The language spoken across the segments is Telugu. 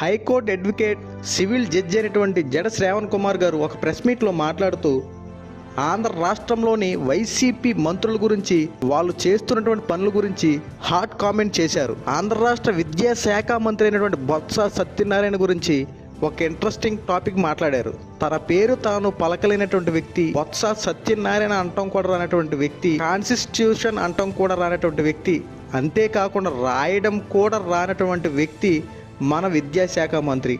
హైకోర్టు అడ్వకేట్ సివిల్ జడ్జి అయినటువంటి జడ శ్రావణ్ కుమార్ గారు ఒక ప్రెస్ మీట్లో మాట్లాడుతూ ఆంధ్ర రాష్ట్రంలోని వైసీపీ మంత్రుల గురించి వాళ్ళు చేస్తున్నటువంటి పనుల గురించి హాట్ కామెంట్ చేశారు. ఆంధ్ర రాష్ట్ర విద్యాశాఖ మంత్రి అయినటువంటి బొత్స సత్యనారాయణ గురించి ఒక ఇంట్రెస్టింగ్ టాపిక్ మాట్లాడారు. తన పేరు తాను పలకలేనటువంటి వ్యక్తి బొత్స సత్యనారాయణ అంటం కూడా రానటువంటి వ్యక్తి కాన్స్టిట్యూషన్ అంటం కూడా రానటువంటి వ్యక్తి అంతేకాకుండా రాయడం కూడా రానటువంటి వ్యక్తి మన విద్యాశాఖ మంత్రి.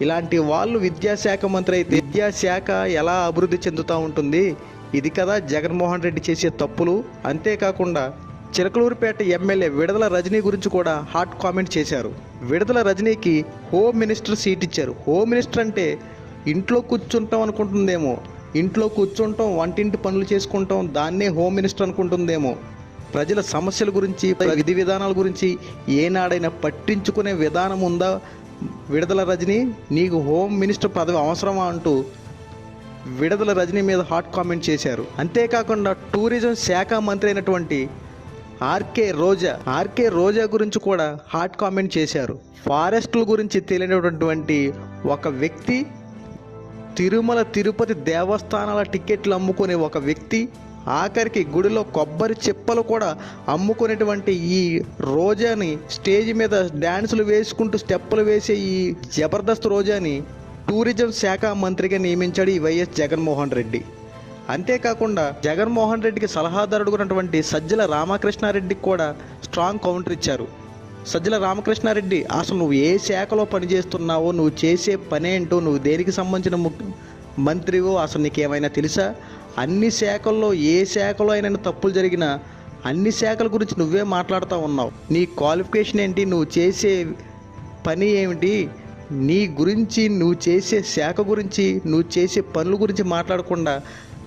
ఇలాంటి వాళ్ళు విద్యాశాఖ మంత్రి అయితే విద్యాశాఖ ఎలా అభివృద్ధి చెందుతూ ఉంటుంది? ఇది కదా జగన్మోహన్ రెడ్డి చేసే తప్పులు. అంతేకాకుండా చిలకలూరుపేట ఎమ్మెల్యే విడదల రజనీ గురించి కూడా హాట్ కామెంట్ చేశారు. విడదల రజనీకి హోమ్ మినిస్టర్ సీట్ ఇచ్చారు. హోమ్ మినిస్టర్ అంటే ఇంట్లో కూర్చుంటాం అనుకుంటుందేమో. ఇంట్లో కూర్చుంటాం వంటింటి పనులు చేసుకుంటాం దాన్నే హోమ్ మినిస్టర్ అనుకుంటుందేమో. ప్రజల సమస్యల గురించి విధి విధానాల గురించి ఏనాడైనా పట్టించుకునే విధానం ఉందా? విడుదల రజని నీకు హోమ్ మినిస్టర్ పదవి అవసరమా అంటూ విడుదల రజనీ మీద హాట్ కామెంట్ చేశారు. అంతేకాకుండా టూరిజం శాఖ మంత్రి అయినటువంటి ఆర్కే రోజా ఆర్కే రోజా గురించి కూడా హాట్ కామెంట్ చేశారు. ఫారెస్ట్ల గురించి తెలియనటువంటి ఒక వ్యక్తి తిరుమల తిరుపతి దేవస్థానాల టికెట్లు అమ్ముకునే ఒక వ్యక్తి ఆఖరికి గుడిలో కొబ్బరి చెప్పలు కూడా అమ్ముకునేటువంటి ఈ రోజాని స్టేజ్ మీద డ్యాన్సులు వేసుకుంటూ స్టెప్పులు వేసే ఈ జబర్దస్త్ రోజాని టూరిజం శాఖ మంత్రిగా నియమించాడు ఈ వైఎస్ జగన్మోహన్ రెడ్డి. అంతేకాకుండా జగన్మోహన్ రెడ్డికి సలహాదారుడు ఉన్నటువంటి సజ్జల రామకృష్ణారెడ్డికి కూడా స్ట్రాంగ్ కౌంటర్ ఇచ్చారు. సజ్జల రామకృష్ణారెడ్డి అసలు నువ్వు ఏ శాఖలో పనిచేస్తున్నావో నువ్వు చేసే పనేంటో నువ్వు దేనికి సంబంధించిన ము- మంత్రివో అసలు నీకేమైనా తెలుసా? అన్ని శాఖల్లో ఏ శాఖలో అయినా తప్పులు జరిగినా అన్ని శాఖల గురించి నువ్వే మాట్లాడుతూ ఉన్నావు. నీ క్వాలిఫికేషన్ ఏంటి? నువ్వు చేసే పని ఏమిటి? నీ గురించి నువ్వు చేసే శాఖ గురించి నువ్వు చేసే పనుల గురించి మాట్లాడకుండా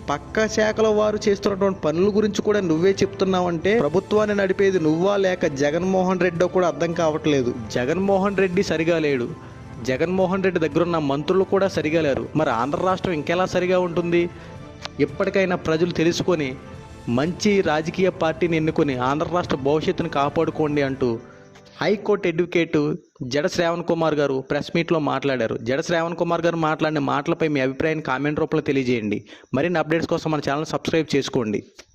పక్క శాఖల వారు చేస్తున్నటువంటి పనుల గురించి కూడా నువ్వే చెప్తున్నావంటే ప్రభుత్వాన్ని నడిపేది నువ్వా లేక జగన్మోహన్ రెడ్డో కూడా అర్థం కావట్లేదు. జగన్మోహన్ రెడ్డి సరిగా లేడు. జగన్మోహన్ రెడ్డి దగ్గర ఉన్న మంత్రులు కూడా సరిగా లేరు. మరి ఆంధ్ర రాష్ట్రం ఇంకెలా సరిగా ఉంటుంది? ఎప్పటికైనా ప్రజలు తెలుసుకొని మంచి రాజకీయ పార్టీని ఎన్నుకొని ఆంధ్ర రాష్ట్ర భవిష్యత్తును కాపాడుకోండి అంటూ హైకోర్టు అడ్వకేట్ జడ శ్రావణ్ కుమార్ గారు ప్రెస్ మీట్లో మాట్లాడారు. జడ శ్రావణ్ కుమార్ గారు మాట్లాడిన మాటలపై మీ అభిప్రాయాన్ని కామెంట్ రూపంలో తెలియజేయండి. మరిన్ని అప్డేట్స్ కోసం మన ఛానల్ సబ్స్క్రైబ్ చేసుకోండి.